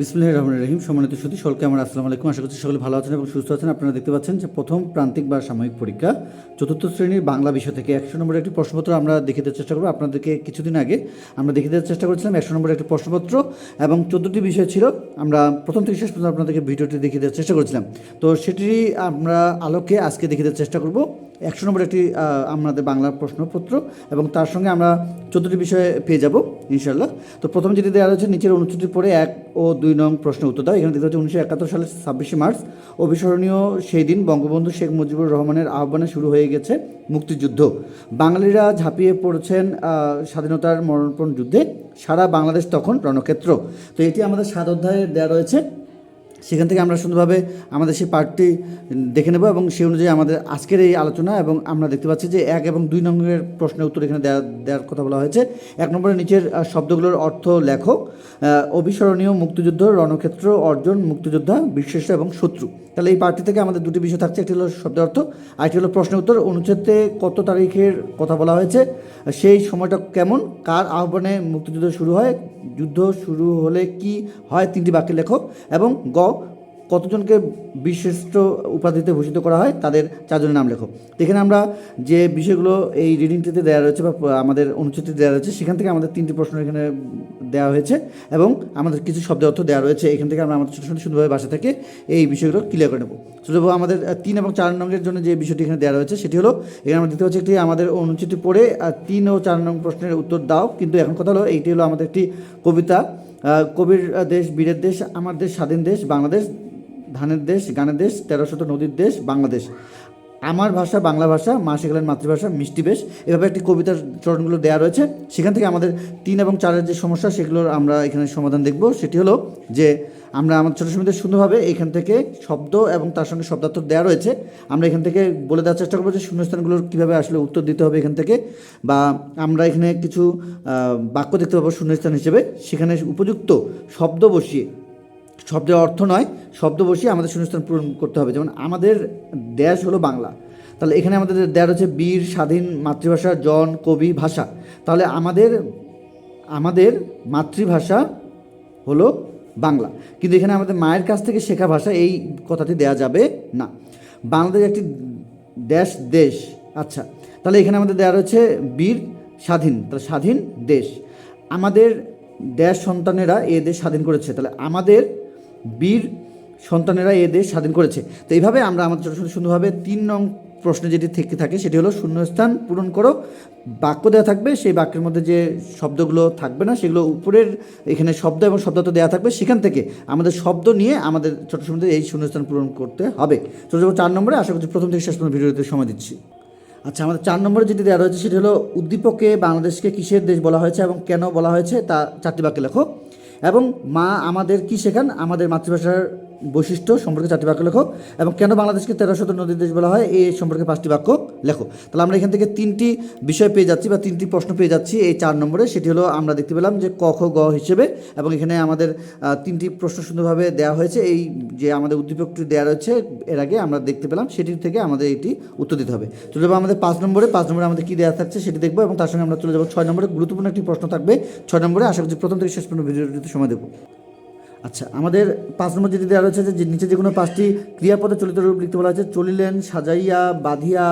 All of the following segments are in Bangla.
বিসমুল্লাহ রহমান রহিম। সম্মানিত সুদী সকলকে আমার আসসালামু আলাইকুম। আশা করছি সকলে ভালো আছেন এবং সুস্থ আছেন। আপনারা দেখতে পাচ্ছেন যে প্রথম প্রান্তিক বা সাময়িক পরীক্ষা চতুর্থ শ্রেণির বাংলা বিষয় থেকে একশো নম্বরের একটি প্রশ্নপত্র আমরা দেখে দেওয়ার চেষ্টা করব। আপনাদেরকে কিছুদিন আগে আমরা দেখে দেওয়ার চেষ্টা করেছিলাম একশো নম্বরের একটি প্রশ্নপত্র এবং চোদ্দোটি বিষয় ছিল, আমরা প্রথম থেকে শেষ পর্যন্ত আপনাদেরকে ভিডিওটি দেখিয়ে দেওয়ার চেষ্টা করেছিলাম। তো সেটি আমরা আলোকে আজকে দেখে দেওয়ার চেষ্টা করব। একশো নম্বর একটি আমাদের বাংলা প্রশ্নপত্র এবং তার সঙ্গে আমরা চোদ্দোটি বিষয়ে পেয়ে যাব ইনশাল্লাহ তো প্রথম যেটি দেওয়া রয়েছে, নিচের অনুচ্ছেদটি পড়ে এক ও দুই নং প্রশ্নের উত্তর দাও। এখানে দেখতে হচ্ছে উনিশশো একাত্তর সালের ছাব্বিশে মার্চ। অবিস্মরণীয় সেই দিন বঙ্গবন্ধু শেখ মুজিবুর রহমানের আহ্বানে শুরু হয়ে গেছে মুক্তিযুদ্ধ। বাঙালিরা ঝাঁপিয়ে পড়েছেন স্বাধীনতার মরণপণ যুদ্ধে। সারা বাংলাদেশ তখন রণক্ষেত্র। তো এটি আমাদের সাত অধ্যায়ে দেওয়া রয়েছে। সেখান থেকে আমরা সুন্দরভাবে আমাদের সেই পার্টটি দেখে নেব এবং সেই অনুযায়ী আমাদের আজকের এই আলোচনা এবং আমরা দেখতে পাচ্ছি যে এক এবং দুই নম্বরের প্রশ্নের উত্তর এখানে দেওয়া দেওয়ার কথা বলা হয়েছে। এক নম্বরের নিচের শব্দগুলোর অর্থ লেখো আহ, অবিস্মরণীয় মুক্তিযুদ্ধ রণক্ষেত্র অর্জন মুক্তিযোদ্ধা বিশ্লেষ এবং শত্রু। তাহলে এই পার্টি থেকে আমাদের দুটি বিষয় থাকছে একটি হলো শব্দের অর্থ আরেকটি হলো প্রশ্নের উত্তর। অনুচ্ছেদে কত তারিখের কথা বলা হয়েছে সেই সময়টা কেমন কার আহ্বানে মুক্তিযুদ্ধ শুরু হয় যুদ্ধ শুরু হলে কি হয় তিনটি বাক্যে লেখো এবং গ কতজনকে বিশিষ্ট উপাধিতে ভূষিত করা হয়, তাদের চারজনের নাম লেখো। এখানে আমরা যে বিষয়গুলো এই রিডিংটিতে দেওয়া রয়েছে বা আমাদের অনুচ্ছেদটি দেওয়া রয়েছে, সেখান থেকে আমাদের তিনটি প্রশ্ন এখানে দেওয়া হয়েছে এবং আমাদের কিছু শব্দ অর্থ দেওয়া রয়েছে। এখান থেকে আমরা আমাদের ছোটো সুন্দরভাবে বাসা থেকে এই বিষয়গুলো ক্লিয়ার করে নেব। ছোটো আমাদের তিন এবং চার নম্বরের জন্য যে বিষয়টি এখানে দেওয়া রয়েছে, সেটি হলো, এখানে আমরা দেখতে পাচ্ছি একটি আমাদের অনুচ্ছেদটি পড়ে তিন ও চার নং প্রশ্নের উত্তর দাও। কিন্তু এখন কথা হলো, এইটি হলো আমাদের একটি কবিতা কবির দেশ, বীরের দেশ, আমার দেশ, স্বাধীন দেশ, বাংলাদেশ। ধানের দেশ, গানের দেশ তেরো শত নদীর দেশ, বাংলাদেশ। আমার ভাষা, বাংলা ভাষা, মা শেখালেন মাতৃভাষা, মিষ্টি বেশ। এভাবে একটি কবিতার চরণগুলো দেওয়া রয়েছে। সেখান থেকে আমাদের তিন এবং চারের যে সমস্যা, সেগুলোর আমরা এখানে সমাধান দেখব। সেটি হলো যে, আমরা আমাদের ছোটো সময়দের সুন্দরভাবে এখান থেকে শব্দ এবং তার সঙ্গে শব্দার্থ দেওয়া রয়েছে। আমরা এখান থেকে বলে দেওয়ার চেষ্টা করব যে, শূন্যস্থানগুলোর কীভাবে আসলে উত্তর দিতে হবে এখান থেকে। বা আমরা এখানে কিছু বাক্য দেখতে পাবো শূন্যস্থান হিসেবে। সেখানে উপযুক্ত শব্দ বসিয়ে শব্দের অর্থ নয়, শব্দ বসিয়ে আমাদের শূন্যস্থান পূরণ করতে হবে। যেমন আমাদের দেশ হলো বাংলা। তাহলে এখানে আমাদের দেওয়া রয়েছে বীর, স্বাধীন, মাতৃভাষা, জন, কবি, ভাষা। তাহলে আমাদের আমাদের মাতৃভাষা হলো বাংলা। কিন্তু এখানে আমাদের মায়ের কাছ থেকে শেখা ভাষা এই কথাটি দেওয়া যাবে না। বাংলাদেশ একটি দেশ দেশ। আচ্ছা তাহলে এখানে আমাদের দেওয়া রয়েছে বীর, স্বাধীন। তাহলে স্বাধীন দেশ। আমাদের দেশ সন্তানেরা এ দেশ স্বাধীন করেছে। তাহলে আমাদের বীর সন্তানেরা এ দেশ স্বাধীন করেছে। তো এইভাবে আমরা আমাদের ছোটো সুন্দরভাবে তিন নং প্রশ্নে যেটি থেকে থাকে সেটি হলো, শূন্যস্থান পূরণ করো, বাক্য দেওয়া থাকবে, সেই বাক্যের মধ্যে যে শব্দগুলো থাকবে না, সেগুলো উপরের এখানে শব্দ এবং শব্দার্থ দেওয়া থাকবে, সেখান থেকে আমাদের শব্দ নিয়ে আমাদের ছোটো সময় এই শূন্যস্থান পূরণ করতে হবে। ছোটো চার নম্বরে, আশা করছি প্রথম থেকে শেষ পর্যন্ত ভিডিওতে সময় দিচ্ছি। আচ্ছা আমাদের চার নম্বরে যেটি দেওয়া রয়েছে সেটি হলো, উদ্দীপকে বাংলাদেশকে কিসের দেশ বলা হয়েছে এবং কেন বলা হয়েছে, তা চারটি বাক্যে লেখো। এবং মা আমাদের কি শেখান? আমাদের মাতৃভাষার বৈশিষ্ট্য সম্পর্কে চারটি বাক্য লেখো এবং কেন বাংলাদেশকে তেরো শত নদীর দেশ বলা হয়, এই সম্পর্কে পাঁচটি বাক্য লেখো। তাহলে আমরা এখান থেকে তিনটি বিষয় পেয়ে যাচ্ছি বা তিনটি প্রশ্ন পেয়ে যাচ্ছি এই চার নম্বরে। সেটি হলো আমরা দেখতে পেলাম যে ক, খ, গ হিসেবে এবং এখানে আমাদের তিনটি প্রশ্ন সুন্দরভাবে দেওয়া হয়েছে। এই যে আমাদের উদ্দীপকটি দেওয়া রয়েছে, এর আগে আমরা দেখতে পেলাম, সেটি থেকে আমাদের এটি উত্তর দিতে হবে। চলে যাব আমাদের পাঁচ নম্বরে পাঁচ নম্বরে আমাদের কী দেওয়া থাকছে সেটি দেখব এবং তার সঙ্গে আমরা চলে যাব ছয় নম্বরে। গুরুত্বপূর্ণ একটি প্রশ্ন থাকবে, ছয় নম্বরে। আশা করছি প্রথম থেকে শেষ পর্যন্ত ভিডিওটিতে সময় দেবো। আচ্ছা আমাদের পাঁচ নম্বর যেটি দেওয়া রয়েছে যে নিচে যে কোনো পাঁচটি ক্রিয়াপদে চলিত রূপ লিখতে বলা হয়েছে। চলিলেন সাজাইয়া, বাঁধিয়া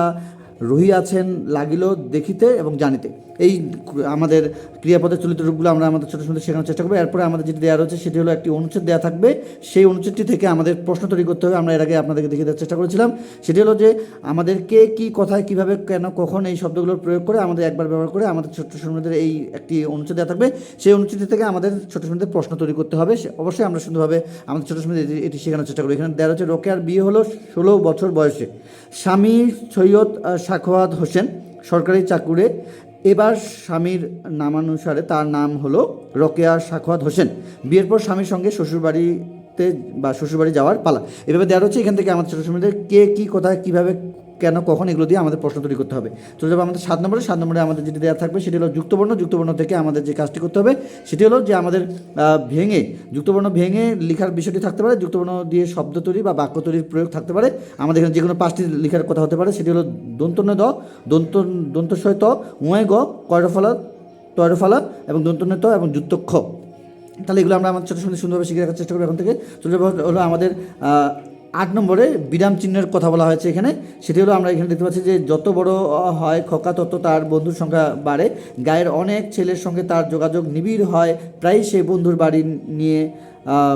রহিয়াছেন লাগিল দেখিতে এবং জানিতে। এই আমাদের ক্রিয়াপদের চলিত রূপগুলো আমরা আমাদের ছোটো ছোটো শেখানোর চেষ্টা করব। এরপরে আমাদের যেটি দেওয়া রয়েছে, সেটি হলো একটি অনুচ্ছেদ দেওয়া থাকবে। সেই অনুচ্ছেদটি থেকে আমাদের প্রশ্ন তৈরি করতে হবে। আমরা এর আগে আপনাদেরকে দেখিয়ে দেওয়ার চেষ্টা করেছিলাম। সেটি হলো যে আমাদেরকে কি কথায় কীভাবে কেন কখন এই শব্দগুলোর প্রয়োগ করে আমাদের একবার ব্যবহার করে আমাদের ছোট্ট সন্তানদের এই একটি অনুচ্ছেদ দেওয়া থাকবে। সেই অনুচ্ছেদ থেকে আমাদের ছোটো সন্তানদের প্রশ্ন তৈরি করতে হবে। অবশ্যই আমরা সুন্দরভাবে আমাদের ছোটো সন্তানদের এটি- শেখানোর চেষ্টা করি এখানে দেওয়া রয়েছে, রোকেয়ার বিয়ে হলো ষোলো বছর বয়সে। স্বামী সৈয়দ সাখোয়াত হোসেন সরকারি চাকুরে। এবার স্বামীর নামানুসারে তার নাম হলো রকেয়া সাখোয়াত হোসেন। বিয়ের পর স্বামীর সঙ্গে শ্বশুরবাড়িতে বা শ্বশুরবাড়ি যাওয়ার পালা। এভাবে দেওয়া হচ্ছে এখান থেকে আমাদের ছোটো সময়দের কে কী, কোথায়, কীভাবে কেন, কখন, এগুলো দিয়ে আমাদের প্রশ্ন তৈরি করতে হবে। চলে যাব আমাদের সাত নম্বরে। সাত নম্বরে আমাদের যেটি দেওয়া থাকবে, সেটি হলো যুক্তবর্ণ। যুক্তবর্ণ থেকে আমাদের যে কাজটি করতে হবে, সেটি হলো যে আমাদের ভেঙে, যুক্তবর্ণ ভেঙে লেখার বিষয়টি থাকতে পারে। যুক্তবর্ণ দিয়ে শব্দ তৈরি বা বাক্য তৈরির প্রয়োগ থাকতে পারে। আমাদের এখানে যে কোনো পাঁচটি লেখার কথা হতে পারে, সেটি হলো দন্তন্য দ, দন্ত, দন্তস্বয় ত, উঁয় গ, কয়রফলা, তয়রফলা এবং দন্তন্য ত এবং যুক্তক্ষ। তাহলে এগুলো আমরা আমাদের ছোটো সময় সুন্দরভাবে শিখে রাখার চেষ্টা করব এখন থেকে। চলে যাব হলো আমাদের আট নম্বরে বিরাম চিহ্নের কথা বলা হয়েছে এখানে। সেটি হলো আমরা এখানে দেখতে পাচ্ছি যে যত বড় হয়, খোকা, তত তার বন্ধুর সংখ্যা বাড়ে। গায়ের অনেক ছেলের সঙ্গে তার যোগাযোগ নিবিড় হয়। প্রায় সেই বন্ধুর বাড়ি নিয়ে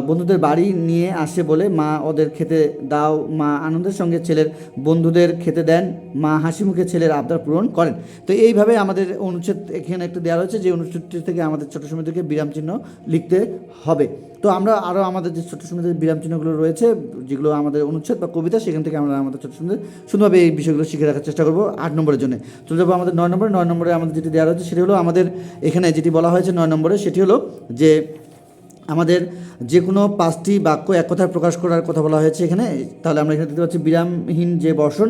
বন্ধুদের বাড়ি নিয়ে আসে বলে মা ওদের খেতে দাও। মা আনন্দের সঙ্গে ছেলের বন্ধুদের খেতে দেন। মা হাসি মুখে ছেলের আবদার পূরণ করেন। তো এইভাবে আমাদের অনুচ্ছেদ এখানে একটা দেওয়া রয়েছে যে অনুচ্ছেদটি থেকে আমাদের ছোটো সময় থেকে বিরাম চিহ্ন লিখতে হবে। তো আমরা আরও আমাদের যে ছোটো সময় বিরাম চিহ্নগুলো রয়েছে, যেগুলো আমাদের অনুচ্ছেদ বা কবিতা, সেখান থেকে আমরা আমাদের ছোটো সময় সুন্দরভাবে এই বিষয়গুলো শিখে রাখার চেষ্টা করব আট নম্বরের জন্য। চলে যাব আমাদের নয় নম্বরে। নয় নম্বরে আমাদের যেটি দেওয়া রয়েছে, সেটি হলো আমাদের এখানে যেটি বলা হয়েছে নয় নম্বরে, সেটি হলো যে আমাদের যে কোনো পাঁচটি বাক্য এক কথায় প্রকাশ করার কথা বলা হয়েছে এখানে। তাহলে আমরা এখানে দেখতে পাচ্ছি, বিরামহীন যে বর্ষণ,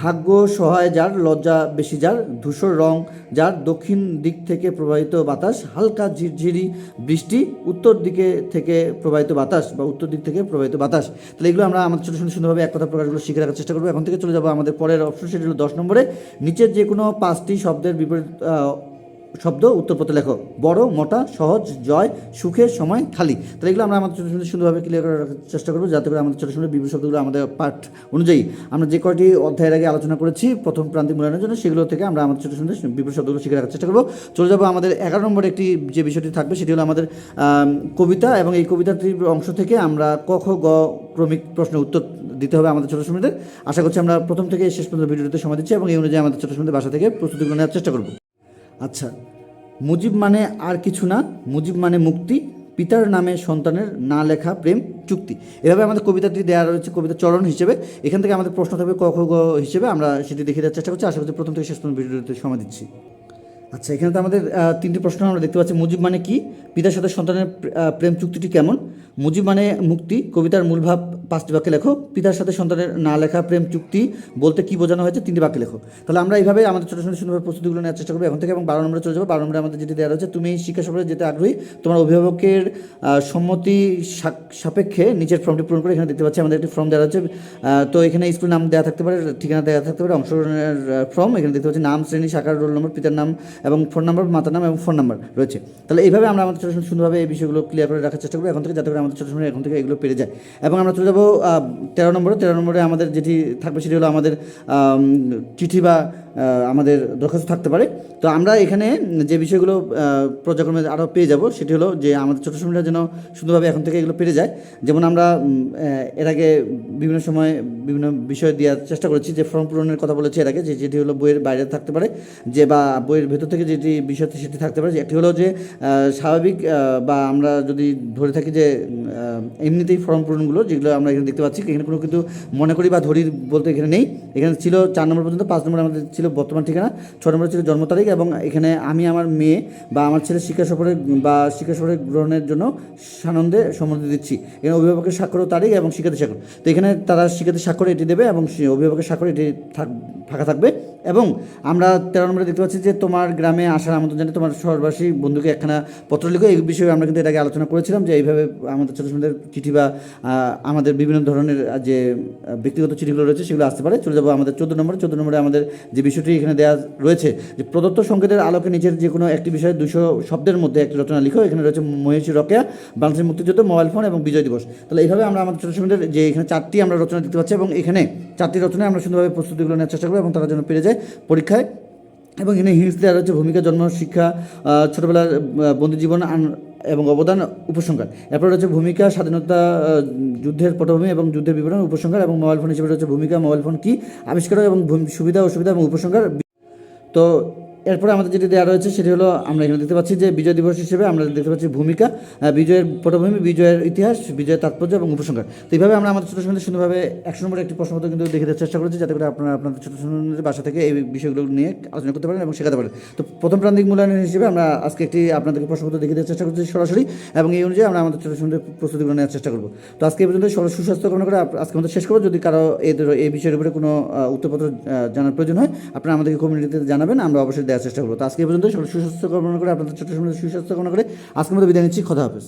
ভাগ্য সহায় যার, লজ্জা বেশি যার, ধূসর রং যার, দক্ষিণ দিক থেকে প্রবাহিত বাতাস, হালকা ঝিরঝিরি বৃষ্টি, উত্তর দিকে থেকে প্রবাহিত বাতাস বা উত্তর দিক থেকে প্রবাহিত বাতাস। তাহলে এগুলো আমরা আমাদের ছোটো ছোটো সুন্দরভাবে এক কথা প্রকাশগুলো শিখে রাখার চেষ্টা করব। এখন থেকে চলে যাব আমাদের পরের অপশন সেটি হলো দশ নম্বরে। নিচের যে কোনো পাঁচটি শব্দের বিপরীত শব্দ উত্তরপত্র লেখো। বড়, মোটা, সহজ, জয়, সুখের সময়, খালি। তাহলে এগুলো আমরা আমাদের ছোটো সুন্দরভাবে ক্লিয়ার করার চেষ্টা করব, যাতে করে আমাদের ছোটো ছোটো বিভিন্ন শব্দগুলো আমাদের পাঠ অনুযায়ী। আমরা যে কয়টি অধ্যায়ের আগে আলোচনা করেছি, প্রথম প্রান্তিক মূল্যায়নের জন্য সেগুলো থেকে আমরা আমাদের ছোটো ছোটো বিভিন্ন শব্দগুলো শিখে রাখার চেষ্টা করব। চলে যাব আমাদের এগারো নম্বর একটি যে বিষয়টি থাকবে, সেটি হলো আমাদের কবিতা। এবং এই কবিতাটির অংশ থেকে আমরা ক, খ, গ ক্রমিক প্রশ্নের উত্তর দিতে হবে আমাদের ছোটো সময়দের আশা করছি আমরা প্রথম থেকে শেষ পর্যন্ত ভিডিওতে সময় দিচ্ছি এবং এই অনুযায়ী আমাদের ছোটো সময়দের বাসা থেকে প্রস্তুতিগুলো নেওয়ার চেষ্টা করব। আচ্ছা মুজিব মানে আর কিছু না, মুজিব মানে মুক্তি, পিতার নামে সন্তানের না লেখা প্রেম, চুক্তি। এভাবে আমাদের কবিতাটি দেওয়া রয়েছে, কবিতা চরণ হিসেবে। এখান থেকে আমাদের প্রশ্ন থাকবে ক, খ, গ হিসেবে, আমরা সেটি দেখে দেওয়ার চেষ্টা করছি। আশা করছি প্রথম থেকে শেষ পর্যন্ত ভিডিওতে সময় দিচ্ছি। আচ্ছা এখানে তো আমাদের তিনটি প্রশ্ন আমরা দেখতে পাচ্ছি। মুজিব মানে কি? পিতার সাথে সন্তানের প্রেম চুক্তিটি কেমন? মুজিব মানে মুক্তি, কবিতার মূল ভাব পাঁচটি বাক্যে লেখো। পিতার সাথে সন্তানের না লেখা প্রেম চুক্তি, বলতে কি বোঝানো হয়েছে তিনটি বাক্যে লেখো। তাহলে আমরা এইভাবে আমাদের ছোটো ছোটো সুন্দরভাবে প্রস্তুতিগুলো নেওয়ার চেষ্টা করব। এখন থেকে এবং বারো নম্বরে চলে যাব। বারো নম্বরে আমাদের যেটি দেওয়া রয়েছে, তুমি শিক্ষা সফরে যেতে আগ্রহী। তোমার অভিভাবকের সম্মতি সাপেক্ষে নিচের ফর্মটি পূরণ করে এখানে দেখতে পাচ্ছি, আমাদের একটি ফর্ম দেওয়া রয়েছে। তো এখানে স্কুল নাম দেওয়া থাকতে পারে, ঠিকানা দেওয়া থাকতে পারে, অংশগ্রহণের ফর্ম। এখানে দেখতে পাচ্ছি, নাম, শ্রেণি, শাখার রোল নম্বর, পিতার নাম এবং ফোন নাম্বার, মাতার নাম এবং ফোন নাম্বার রয়েছে। তাহলে এইভাবে আমরা আমাদের ছোটো ছোটো সুন্দরভাবে এই বিষয়গুলো ক্লিয়ার করে রাখার চেষ্টা করব। এখন থেকে যাতে করে আমাদের ছোটো ছোটো এখন থেকে এগুলো পেরে যায়। এবং আমরা চলে যাব তেরো নম্বরে। তেরো নম্বরে আমাদের যেটি থাকবে সেটি হলো আমাদের চিঠি বা আমাদের দরখাস্ত থাকতে পারে। তো আমরা এখানে যে বিষয়গুলো পর্যায়ক্রমে আরও পেয়ে যাব, সেটি হলো যে আমাদের ছোটো সময়টা যেন সুন্দরভাবে এখন থেকে এগুলো পেরে যায়। যেমন আমরা এর আগে বিভিন্ন সময় বিভিন্ন বিষয় দেওয়ার চেষ্টা করেছি, যে ফর্ম পূরণের কথা বলেছি এর আগে, যে যেটি হলো বইয়ের বাইরে থাকতে পারে, যে বা বইয়ের ভেতর থেকে যেটি বিষয় সেটি থাকতে পারে একটি হলো যে স্বাভাবিক বা আমরা যদি ধরে থাকি যে এমনিতেই ফর্ম পূরণগুলো যেগুলো আমরা এখানে দেখতে পাচ্ছি, এখানে কোনো কিন্তু মনে করি বা ধরি বলতে এখানে নেই। এখানে ছিল চার নম্বর পর্যন্ত, পাঁচ নম্বর আমাদের ছিল বর্তমান ঠিকানা ছ নম্বর ছিল জন্ম তারিখ এবং এখানে আমি, আমার মেয়ে বা আমার ছেলে শিক্ষা সফরে, বা শিক্ষা সফরে গ্রহণের জন্য সানন্দে সম্মতি দিচ্ছি। এখানে অভিভাবকের স্বাক্ষর তারিখ এবং শিক্ষার্থী স্বাক্ষর। তো এখানে তারা শিক্ষার্থী স্বাক্ষর এটি দেবে এবং অভিভাবকের স্বাক্ষর এটি ফাঁকা থাকবে এবং আমরা তেরো নম্বরে দেখতে পাচ্ছি যে তোমার গ্রামে আসার আমন্ত্রণ জানিয়ে তোমার শহরবাসী বন্ধুকে একখানা পত্র লিখো। এই বিষয়ে আমরা কিন্তু আগে আলোচনা করেছিলাম যে এইভাবে আমাদের ছোটো ছোটো চিঠি বা আমাদের বিভিন্ন ধরনের যে ব্যক্তিগত চিঠিগুলো রয়েছে সেগুলো আসতে পারে। চলে যাব আমাদের চোদ্দ নম্বরে। চোদ্দ নম্বরে আমাদের যে বিষয়টি এখানে দেওয়া রয়েছে যে প্রদত্ত সংকেতের আলোকে নিচের যে কোনো একটি বিষয়ে দুশো শব্দের মধ্যে একটি রচনা লিখো এখানে রয়েছে মহিষী রকেয়া, বাংলাদেশের মুক্তিযুদ্ধ, মোবাইল ফোন এবং বিজয় দিবস। তাহলে এইভাবে আমরা আমাদের ছোটো ছোটো যে এখানে চারটি আমরা রচনা দেখতে পাচ্ছি এবং এখানে চারটি রচনায় আমরা সুন্দরভাবে প্রস্তুতিগুলো নেওয়ার চেষ্টা করব এবং তারা যেন পেরে যায় পরীক্ষায়। এবং এখানে হিন্স দেওয়া রয়েছে, ভূমিকা, জন্ম, শিক্ষা ছোটবেলার বন্দি জীবন এবং অবদান উপসংহার। এরপর রয়েছে ভূমিকা, স্বাধীনতা যুদ্ধের পটভূমি এবং যুদ্ধের বিবরণ, উপসংহার এবং মোবাইল ফোন হিসেবে রয়েছে ভূমিকা, মোবাইল ফোন কী আবিষ্কার এবং সুবিধা, অসুবিধা এবং উপসংহার তো এরপরে আমাদের যেটি দেওয়া রয়েছে সেটি হলো আমরা এখানে দেখতে পাচ্ছি যে বিজয় দিবস হিসেবে আমরা দেখতে পাচ্ছি ভূমিকা বিজয়ের পটভূমি, বিজয়ের ইতিহাস, বিজয়ের তাৎপর্য এবং উপসংহার। তো এইভাবে আমরা আমাদের ছোটো সময় সুন্দরভাবে একশো নম্বর একটি প্রশ্নপত্র কিন্তু দেখে দেওয়ার চেষ্টা করেছি, যাতে করে আপনারা আপনাদের ছোটো সময়ের বাসা থেকে এই বিষয়গুলো নিয়ে আলোচনা করতে পারেন এবং শেখাতে পারেন। তো প্রথম প্রান্তিক মূল্যায়ন হিসেবে আমরা আজকে একটি আপনাদেরকে প্রশ্নপত্র দেখে দেওয়ার চেষ্টা করছি সরাসরি এবং এই অনুযায়ী আমরা আমাদের ছোটো সময় প্রস্তুতিগুলো নেওয়ার চেষ্টা করব। তো আজকে এই পর্যন্ত সবার সুস্বাস্থ্য কামনা করে আজকে আমাদের শেষ করব। যদি কারও এদের এই বিষয়ের উপরে কোনো উত্তরপত্র জানার প্রয়োজন হয়, আপনারা আমাদেরকে কমিউনিটিতে জানাবেন, আমরা অবশ্যই দেওয়ার চেষ্টা করব। তো আজকে পর্যন্ত সুস্বাস্থ্য কামনা করে, আপনাদের ছোট সময় সুস্বাস্থ্য কামনা করে আজকের মতো বিদায় নিচ্ছি। কথা হাফেজ।